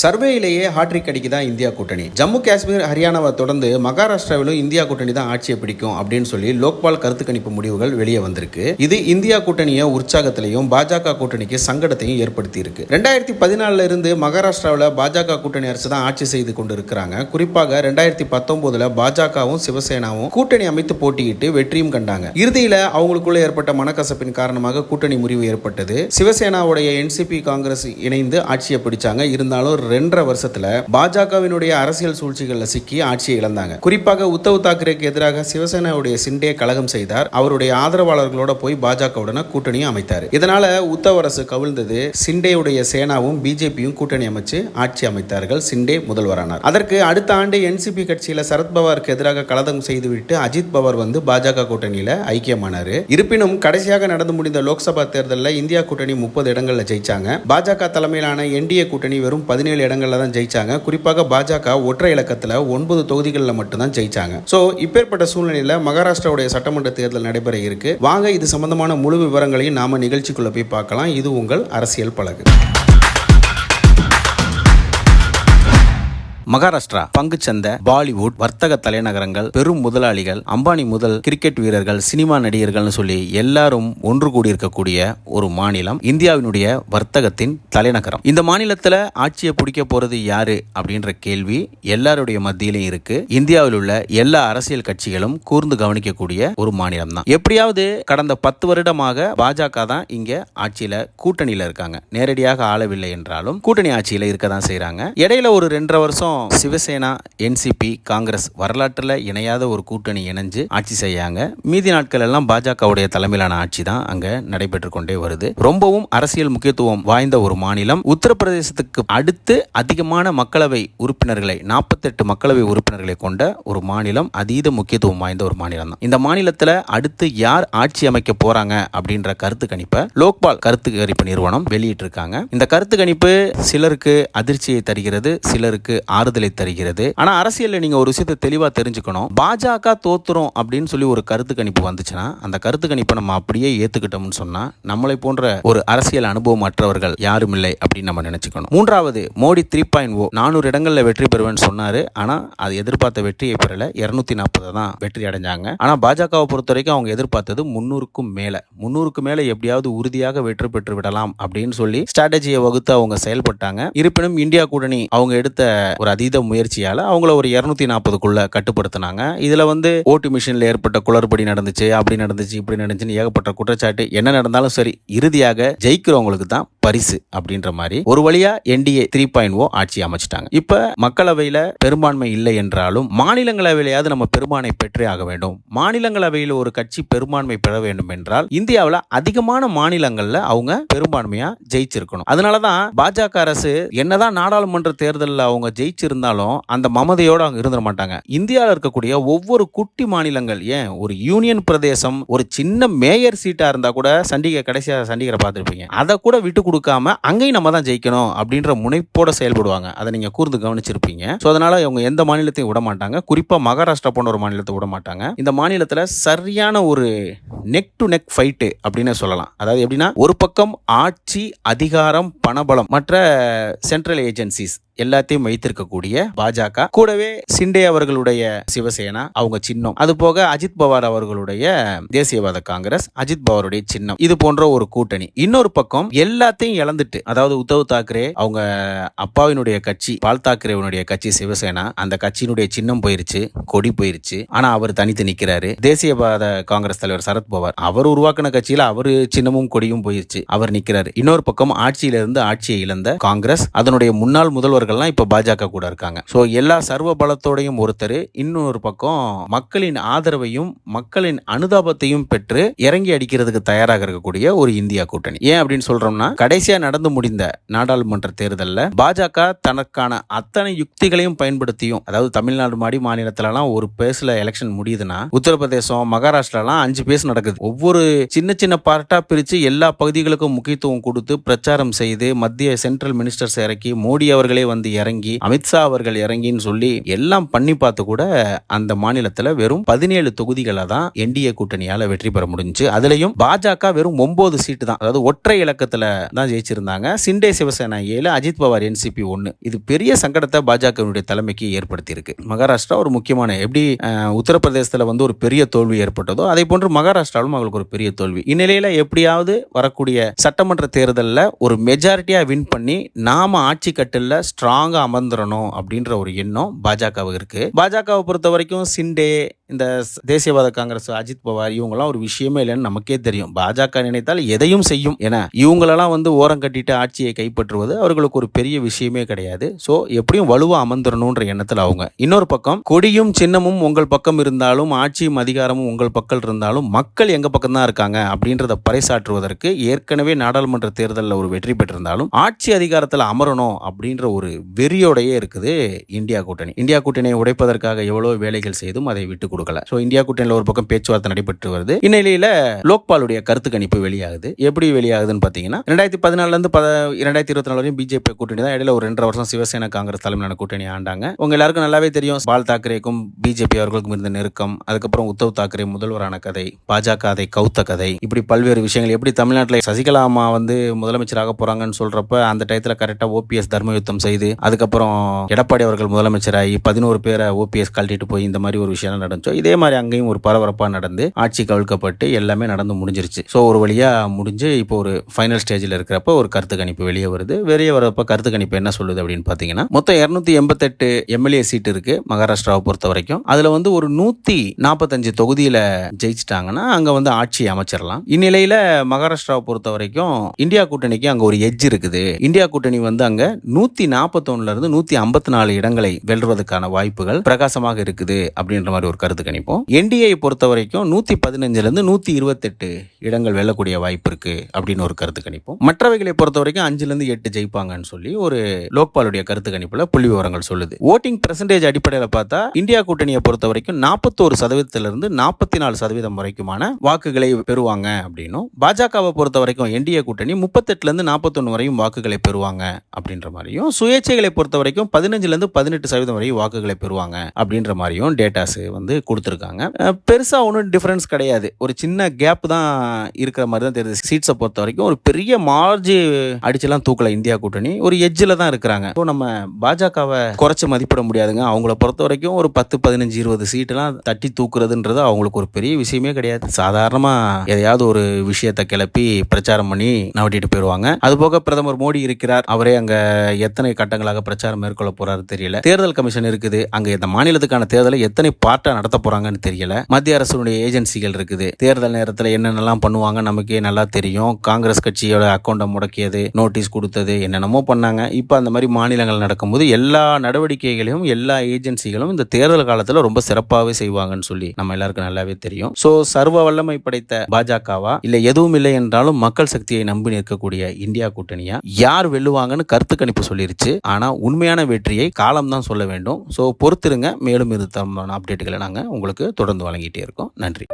சர்வேயிலேயே hat trick அடிக்குதா India கூட்டணி. ஜம்மு காஷ்மீர் ஹரியானாவை தொடர்ந்து மகாராஷ்டிராவிலும் இந்தியா கூட்டணி தான் ஆட்சியை பிடிக்கும் அப்படின்னு சொல்லி லோக்பால் கருத்து கணிப்பு முடிவுகள் வெளியே வந்திருக்கு. இது இந்தியா கூட்டணியை உற்சாகத்திலையும் பாஜக கூட்டணிக்கு சங்கடத்தையும் ஏற்படுத்தி இருக்கு ரெண்டாயிரத்தி பதினாலுல இருந்து மகாராஷ்டிராவில் பாஜக கூட்டணி அரசு தான் ஆட்சி செய்து கொண்டு இருக்கிறாங்க குறிப்பாக ரெண்டாயிரத்தி பத்தொன்பதுல பாஜகவும் சிவசேனாவும் கூட்டணி அமைத்து போட்டியிட்டு வெற்றியும் கண்டாங்க. இறுதியில அவங்களுக்குள்ள ஏற்பட்ட மனக்கசப்பின் காரணமாக கூட்டணி முறிவு ஏற்பட்டது. சிவசேனாவுடைய என்சிபி காங்கிரஸ் இணைந்து ஆட்சியை பிடிச்சாங்க. இருந்தாலும் ரெண்டரை வருஷத்துல பாஜகவினுடைய அரசியல் சூழ்ச்சிகள்ல சிக்கி ஆட்சியை இழந்தாங்க. குறிப்பாக உத்தவ் தாக்கரேக்கு எதிராக சிவசேனாவுடைய சிண்டே கழகம் செய்தார். அவருடைய ஆதரவாளர்களோட போய் பாஜகவுடன் கூட்டணியும் அமைத்தார். இதனால உத்தவ் அரசு கவிழ்ந்தது. சிண்டேவுடைய சேனாவும் பிஜேபியும் கூட்டணி அமைச்சு ஆட்சி அமைத்தார்கள். சிண்டே முதல்வரானார். அதற்கு அடுத்த ஆண்டு என்சிபி கட்சியில சரத்பவாருக்கு எதிராக கலதம் செய்துவிட்டு அஜித் பவார் வந்து பாஜக கூட்டணியில ஐக்கியமானாரு. இருப்பினும் கடைசியாக நடந்து முடிந்த லோக்சபா தேர்தலில் இந்தியா கூட்டணி முப்பது இடங்களில் ஜெயிச்சாங்க. பாஜக தலைமையிலான என்டிஏ கூட்டணி வெறும் பதினேழு இடங்கள்ல தான் ஜெயிச்சாங்க. குறிப்பாக பாஜக ஒற்றை இலக்கத்தில் ஒன்பது தொகுதிகளில் மட்டும்தான் ஜெயிச்சாங்க. சோ இப்பேற்பட்ட சூழ்நிலையில மகாராஷ்டிராவுடைய சட்டமன்ற தேர்தல் நடைபெற இருக்கு. வாங்க இது சம்பந்தமான முழு விவரங்களையும் நாம நிகழ்ச்சிக்குள்ள போய் பார்க்கலாம். இது உங்கள் அரசியல் பழகு. மகாராஷ்டிரா பங்குச்சந்தை பாலிவுட் வர்த்தக தலைநகரங்கள் பெரும் முதலாளிகள் அம்பானி முதல் கிரிக்கெட் வீரர்கள் சினிமா நடிகர்கள்னு சொல்லி எல்லாரும் ஒன்று கூடி இருக்கக்கூடிய ஒரு மாநிலம் இந்தியாவினுடைய வர்த்தகத்தின் தலைநகரம். இந்த மாநிலத்தில் ஆட்சியை பிடிக்க போறது யாரு அப்படின்ற கேள்வி எல்லாருடைய மத்தியிலும் இருக்கு. இந்தியாவில் உள்ள எல்லா அரசியல் கட்சிகளும் கூர்ந்து கவனிக்கக்கூடிய ஒரு மாநிலம் தான் எப்படியாவது கடந்த பத்து வருடமாக பாஜக தான் இங்க ஆட்சியில கூட்டணியில இருக்காங்க. நேரடியாக ஆளவில்லை என்றாலும் கூட்டணி ஆட்சியில இருக்க தான் செய்யறாங்க இடையில ஒரு ரெண்டரை வருஷம் சிவசேனா என்சிபி காங்கிரஸ் வரலாற்றில் இணையாத ஒரு கூட்டணி இணைஞ்சு ஆட்சி செய்யாங்க மீதி நாட்கள் எல்லாம் பாஜகவுடைய தலைமையிலான ஆட்சி தான் அங்க நடைபெற்று கொண்டே வருது. ரொம்பவும் அரசியல் முக்கியத்துவம் வாய்ந்த ஒரு மாநிலம். உத்தரப்பிரதேசத்துக்கு அடுத்து அதிகமான மக்களவை உறுப்பினர்களை நாற்பத்தெட்டு மக்களவை உறுப்பினர்களை கொண்ட ஒரு மாநிலம் அதீத முக்கியத்துவம் வாய்ந்த ஒரு மாநிலம் தான். இந்த மாநிலத்தில் அடுத்து யார் ஆட்சி அமைக்க போறாங்க அப்படின்ற கருத்து கணிப்பை லோக்பால் கருத்து கணிப்பு நிறுவனம் வெளியிட்டிருக்காங்க. இந்த கருத்து கணிப்பு சிலருக்கு அதிர்ச்சியை தருகிறது சிலருக்கு ஆறுதலை தருகிறது. ஆனா அரசியல்ல நீங்க ஒரு விஷயத்தை தெளிவா தெரிஞ்சுக்கணும். பாஜக தோத்துரும் அப்படின்னு சொல்லி ஒரு கருத்து கணிப்பு வந்துச்சுன்னா அந்த கருத்து கணிப்பை நம்ம அப்படியே ஏத்துக்கிட்டோம்னு சொன்னா நம்மளை போன்ற ஒரு அரசியல் அனுபவம் அற்றவர்கள் யாரும் இல்லை அப்படின்னு நம்ம நினைச்சுக்கணும். மூன்றாவது மோடி த்ரீ பாயிண்ட் ஓ நானூறு இடங்கள்ல வெற்றி பெறுவேன்னு சொன்னாரு. ஆனா அது எதிர்பார்த்த வெற்றியை பெறல. இருநூத்தி நாற்பது தான் வெற்றி அடைஞ்சாங்க. ஆனா பாஜகவை பொறுத்த வரைக்கும் அவங்க எதிர்பார்த்தது முன்னூறுக்கும் மேல. முன்னூறுக்கு மேல எப்படியாவது உறுதியாக வெற்றி பெற்று விடலாம் அப்படின்னு சொல்லி ஸ்ட்ராட்டஜியை வகுத்து அவங்க செயல்பட்டாங்க. இருப்பினும் இந்தியா கூட்டணி அவங்க எடுத்த ஒரு அதீத முயற்சியால் அவங்கள ஒரு இரநூத்தி நாற்பதுக்குள்ள கட்டுப்படுத்தினாங்க. இதில் வந்து ஓட்டு மிஷின்ல ஏற்பட்ட குளறுபடி நடந்துச்சு அப்படி நடந்துச்சு இப்படி நடந்துச்சுன்னு ஏகப்பட்ட குற்றச்சாட்டு என்ன நடந்தாலும் சரி இறுதியாக ஜெயிக்கிறவங்களுக்கு தான் பரிசு அப்படின்ற மாதிரி ஒரு வழியா என்டிஏ த்ரீ பாயிண்ட் ஓ ஆட்சி அமைச்சிட்டாங்க. இப்ப மக்களவையில பெரும்பான்மை இல்லை என்றாலும் மாநிலங்களவையிலையாவது நம்ம பெரும்பான்மை பெற்றே ஆக வேண்டும். மாநிலங்களவையில் ஒரு கட்சி பெரும்பான்மை பெற வேண்டும் என்றால் இந்தியாவில் அதிகமான மாநிலங்கள்ல அவங்க பெரும்பான்மையா ஜெயிச்சிருக்கணும். அதனாலதான் பாஜக அரசு என்னதான் நாடாளுமன்ற தேர்தலில் அவங்க ஜெயிச்சிருந்தாலும் அந்த மமதையோட அவங்க இருந்துட மாட்டாங்க. இந்தியாவில் இருக்கக்கூடிய ஒவ்வொரு குட்டி மாநிலங்கள் ஏன் ஒரு யூனியன் பிரதேசம் ஒரு சின்ன மேயர் சீட்டா இருந்தா கூட சண்டிகை கடைசியா சண்டிகரை பார்த்துருப்பீங்க. அதை கூட விட்டு கொடுக்காம அங்கேயும் நம்ம தான் ஜெயிக்கணும் அப்படின்ற முனைப்போட செயல்படுவாங்க. அதை நீங்க கூர்ந்து கவனிச்சிருப்பீங்க. ஸோ அதனால அவங்க எந்த மாநிலத்தையும் விட மாட்டாங்க. குறிப்பாக மகாராஷ்டிரா போன்ற ஒரு மாநிலத்தை விட மாட்டாங்க. இந்த மாநிலத்தில் சரியான ஒரு நெக் டு நெக் ஃபைட்டு அப்படின்னு சொல்லலாம். அதாவது எப்படின்னா ஒரு பக்கம் ஆட்சி அதிகாரம் பணபலம் மற்ற சென்ட்ரல் ஏஜென்சிஸ் எல்லாத்தையும் வைத்திருக்கக்கூடிய பாஜக. கூடவே சிண்டே அவர்களுடைய சிவசேனா அவங்க சின்னம். அது போக அஜித் பவார் அவர்களுடைய தேசியவாத காங்கிரஸ் அஜித் பவாருடைய சின்னம். இது போன்ற ஒரு கூட்டணி. இன்னொரு பக்கம் எல்லாத்தையும் இழந்துட்டு அதாவது உத்தவ் தாக்கரே அவங்க அப்பாவினுடைய கட்சி பால் தாக்கரேவனுடைய கட்சி சிவசேனா அந்த கட்சியினுடைய சின்னம் போயிருச்சு கொடி போயிருச்சு. ஆனா அவர் தனித்து நிக்கிறாரு. தேசியவாத காங்கிரஸ் தலைவர் சரத்பவார் அவர் உருவாக்கின கட்சியில அவர் சின்னமும் கொடியும் போயிருச்சு. அவர் நிக்கிறாரு. இன்னொரு பக்கம் ஆட்சியிலிருந்து ஆட்சியை இழந்த காங்கிரஸ் அதனுடைய முன்னாள் முதல்வர்கள்லாம் இப்ப பாஜக கூட இருக்காங்க. ஸோ எல்லா சர்வ பலத்தோடையும் ஒருத்தர் இன்னொரு பக்கம் மக்களின் ஆதரவையும் மக்களின் அனுதாபத்தையும் பெற்று இறங்கி அடிக்கிறதுக்கு தயாராக இருக்கக்கூடிய ஒரு இந்தியா கூட்டணி. ஏன் அப்படின்னு சொல்றோம்னா கடைசியா நடந்து முடிந்த நாடாளுமன்ற தேர்தலில் பாஜக தனக்கான அத்தனை யுக்திகளையும் பயன்படுத்தியும் அதாவது தமிழ்நாடு மாடி மாநிலத்திலலாம் ஒரு பேஸ்ல எலெக்ஷன் முடியுதுன்னா உத்தரப்பிரதேசம் மகாராஷ்டிராலாம் அஞ்சு பேஸ் நடக்குது. ஒவ்வொரு சின்ன சின்ன பார்ட்டா பிரிச்சு எல்லா பகுதிகளுக்கும் முக்கியத்துவம் கொடுத்து பிரச்சாரம் செய்து மத்திய சென்ட்ரல் மினிஸ்டர்ஸ் இறக்கி மோடி அவர்களே வந்து இறங்கி அமித்ஷா அவர்கள் இறங்கின்னு சொல்லி எல்லாம் பண்ணி பார்த்து கூட அந்த மாநிலத்தில் வெறும் பதினேழு தொகுதிகளை தான் என்டிஏ கூட்டணியால் வெற்றி பெற முடிஞ்சு அதுலயும் பாஜக வெறும் ஒன்பது சீட்டு தான். அதாவது ஒற்றை இலக்கத்தில் தான் ஜெயிச்சிருந்தாங்க. சிண்டே சிவசேனா ஏழு அஜித் பவார் என்சிபி ஒன்று இது பெரிய சங்கடத்தை பாஜகவினுடைய தலைமைக்கு ஏற்படுத்தியிருக்கு. மகாராஷ்டிரா ஒரு முக்கியமான எப்படி உத்தரப்பிரதேசத்தில் வந்து ஒரு பெரிய தோல்வி ஏற்பட்டதோ அதே போன்று மகாராஷ்டிராவிலும் அவங்களுக்கு ஒரு பெரிய தோல்வி. இந்நிலையில் எப்படியாவது வரக்கூடிய சட்டமன்ற தேர்தலில் ஒரு மெஜாரிட்டியாக வின் பண்ணி நாம ஆட்சி கட்டில் ஸ்ட்ராங்காக அமர்ந்துடணும் அப்படின்ற ஒரு எண்ணம் பாஜகவுக்கு இருக்குது பாஜகவை பொறுத்த வரைக்கும் சிண்டே இந்த தேசியவாத காங்கிரஸ் அஜித் பவார் இவங்கெல்லாம் ஒரு விஷயமே இல்லைன்னு நமக்கே தெரியும். பாஜக நினைத்தால் எதையும் செய்யும் ஏன்னா இவங்களெல்லாம் வந்து ஓரம் கட்டிட்டு ஆட்சியை கைப்பற்றுவது அவர்களுக்கு ஒரு பெரிய விஷயமே கிடையாது. ஸோ எப்படியும் வலுவா அமர்ந்துடணுன்ற எண்ணத்தில் அவங்க. இன்னொரு பக்கம் கொடியும் சின்னமும் உங்கள் பக்கம் இருந்தாலும் ஆட்சியும் அதிகாரமும் உங்கள் பக்கம் இருந்தாலும் மக்கள் எங்க பக்கம் தான் இருக்காங்க அப்படின்றத பறைசாற்றுவதற்கு ஏற்கனவே நாடாளுமன்ற தேர்தலில் ஒரு வெற்றி பெற்றிருந்தாலும் ஆட்சி அதிகாரத்தில் அமரணும் அப்படின்ற ஒரு வெறியோடையே இருக்குது இந்தியா கூட்டணி. இந்தியா கூட்டணியை உடைப்பதற்காக எவ்வளோ வேலைகள் செய்தும் அதை விட்டு கொடுக்கல. ஸோ இந்தியா கூட்டணியில் ஒரு பக்கம் பேச்சுவார்த்தை நடைபெற்று வருது. இந்நிலையில லோக்பாலுடைய கருத்து கணிப்பு வெளியாகுது. எப்படி வெளியாகுதுன்னு பார்த்தீங்கன்னா ரெண்டாயிரத்தி பதினாலுல இருந்து இரண்டாயிரத்தி இருபத்தி நாலு வரையும் பிஜேபி கூட்டணி தான். இடையில ஒரு ரெண்டரை வருஷம் சிவசேனா காங்கிரஸ் தலைமையிலான கூட்டணி ஆண்டாங்க. உங்க எல்லாருக்கும் நல்லாவே தெரியும் பால் தாக்கரேக்கும் பிஜேபி அவர்களுக்கும் இருந்த நெருக்கம் அதுக்கப்புறம் உத்தவ் தாக்கரே முதல்வரான கதை பாஜக அதை கவுத்த கதை. இப்படி பல்வேறு விஷயங்கள் எப்படி தமிழ்நாட்டில் சசிகலா அம்மா வந்து முதலமைச்சராக போறாங்கன்னு சொல்றப்ப அந்த டயத்தில் கரெக்டாக ஓபிஎஸ் தர்ம யுத்தம் செய்து அதுக்கப்புறம் எடப்பாடி அவர்கள் முதலமைச்சராகி பதினோரு பேரை ஓபிஎஸ் கழட்டிட்டு போய் இந்த மாதிரி ஒரு விஷயம் நடந்துச்சு. இதே மாதிரி அங்கேயும் ஒரு பரபரப்பாக நடந்து ஆட்சி கவிழ்க்கப்பட்டு எல்லாமே நடந்து முடிஞ்சிருச்சு. ஸோ ஒரு வழியா முடிஞ்சு இப்போ ஒரு ஃபைனல் ஸ்டேஜில் இருக்கிறப்ப ஒரு கருத்து கணிப்பு வெளியே வருது. வெளியே வரப்ப கருத்து கணிப்பு என்ன சொல்லுது அப்படின்னு பார்த்தீங்கன்னா மொத்தம் இரநூத்தி எண்பத்தெட்டு எம்எல்ஏ சீட் இருக்கு மகாராஷ்டிராவை பொறுத்த வரைக்கும். அதுல வந்து ஒரு நூத்தி நாற்பத்தஞ்சு தொகுதியில ஜெயிச்சிட்டாங்கன்னா அங்க வந்து ஆட்சி அமைச்சிடலாம் இந்நிலையில மகாராஷ்டிராவை பொறுத்த வரைக்கும் இந்தியா கூட்டணிக்கு அங்க ஒரு எஜ் இருக்குது. இந்தியா கூட்டணி வந்து அங்க நூத்தி நாற்பத்தொன்னுல இருந்து நூத்தி ஐம்பத்தி நாலு இடங்களை வெல்றதுக்கான வாய்ப்புகள் பிரகாசமாக இருக்குது அப்படின்ற மாதிரி ஒரு கருத்து கணிப்போம் என்டிஏ பொறுத்த வரைக்கும் நூத்தி பதினஞ்சுலேருந்து நூற்றி நூத்தி இருபத்தெட்டு இடங்கள் வெல்லக்கூடிய வாய்ப்பு இருக்கு அப்படின்னு ஒரு கருத்து கணிப்போம் மற்றவைகளை பொறுத்த வரைக்கும் அஞ்சுலேருந்து எட்டு ஜெயிப்பாங்கன்னு சொல்லி ஒரு லோக்பாலுடைய கருத்து கணிப்புல புள்ளி விவரங்கள் சொல்லுது. ஓட்டிங் பெர்சன்டேஜ் அடிப்படையில் பார்த்தா இந்தியா கூட்டணியை பொறுத்த வரைக்கும் நாற்பத்தோரு சதவீதத்திலிருந்து நாற்பத்தி நாலு சதவீதம் வரைக்குமான வாக்குகளை பெறுவாங்க அப்படின்னும். பாஜகவை பொறுத்த வரைக்கும் என்டிஏ கூட்டணி முப்பத்தெட்டுலேருந்து நாற்பத்தொன்று வரையும் வாக்குகளை பெறுவாங்க அப்படின்ற மாதிரியும் சுயேட்சைகளை பொறுத்த வரைக்கும் பதினஞ்சுலேருந்து பதினெட்டு சதவீதம் வரையும் வாக்குகளை பெறுவாங்க அப்படின்ற மாதிரியும் டேட்டாஸ் வந்து கொடுத்துருக்காங்க. பெருசாக பெருசா ஒன்றும் டிஃப்ரென்ஸ் கிடையாது. ஒரு சின்ன கேப் தான் இருக்கிற மாதிரி தான் தெரியுது. சீட்ஸை பொறுத்த வரைக்கும் ஒரு பெரிய மார்ஜ் அடிச்செல்லாம் தூக்கல இந்தியா கூட்டணி. ஒரு எஜ்ஜில் தான் இருக்கிறாங்க. ஸோ நம்ம பாஜகவை குறைச்சி மதிப்பிட முடியாதுங்க. அவங்கள பொறுத்த வரைக்கும் ஒரு பத்து பதினஞ்சு இருபது சீட்டெல்லாம் தட்டி தூக்குறதுன்றது அவங்களுக்கு ஒரு பெரிய விஷயமே கிடையாது. சாதாரணமாக எதையாவது ஒரு விஷயத்தை கிளப்பி பிரச்சாரம் பண்ணி நவட்டிட்டு போயிடுவாங்க அதுபோக பிரதமர் மோடி இருக்கிறார். அவரே அங்கே எத்தனை கட்டங்களாக பிரச்சாரம் மேற்கொள்ள போறாரு தெரியல. தேர்தல் கமிஷன் இருக்குது. அங்க இந்த மாநிலத்துக்கான தேர்தலை எத்தனை பார்ட்டாக நடத்த போறாங்கன்னு தெரியல. மத்திய அரசுடைய ஏஜென்சிகள் இருக்குது. தேர்தல் நேரத்தில் என்னென்னலாம் பண்ணுவாங்க நமக்கே நல்லா தெரியும். காங்கிரஸ் கட்சியோட அக்கௌண்ட்டை முடக்கியது நோட்டீஸ் கொடுத்தது என்னென்னமோ பண்ணாங்க. இப்போ அந்த மாதிரி மாநிலங்கள் நடக்கும்போது எல்லா நடவடிக்கைகளையும் எல்லா ஏஜென்சிகளும் இந்த தேர்தல் காலத்தில் ரொம்ப சிறப்பாகவே செய்வாங்கன்னு சொல்லி நம்ம எல்லாருக்கும் நல்லாவே தெரியும். ஸோ சர்வ வல்லமை படைத்த பாஜகவா? இல்லை எதுவும் இல்லை என்றாலும் மக்கள் சக்தியை நம்பி நிற்கக்கூடிய இந்தியா கூட்டணியா? யார் வெல்லுவாங்கன்னு கருத்து கணிப்பு சொல்லிருச்சு. ஆனால் உண்மையான வெற்றியை காலம் தான் சொல்ல வேண்டும். ஸோ பொறுத்திருங்க. மேலும் இது தரமான அப்டேட்டுகளை நாங்கள் உங்களுக்கு தொடர்ந்து வழங்கிட்டே இருக்கோம். நன்றி.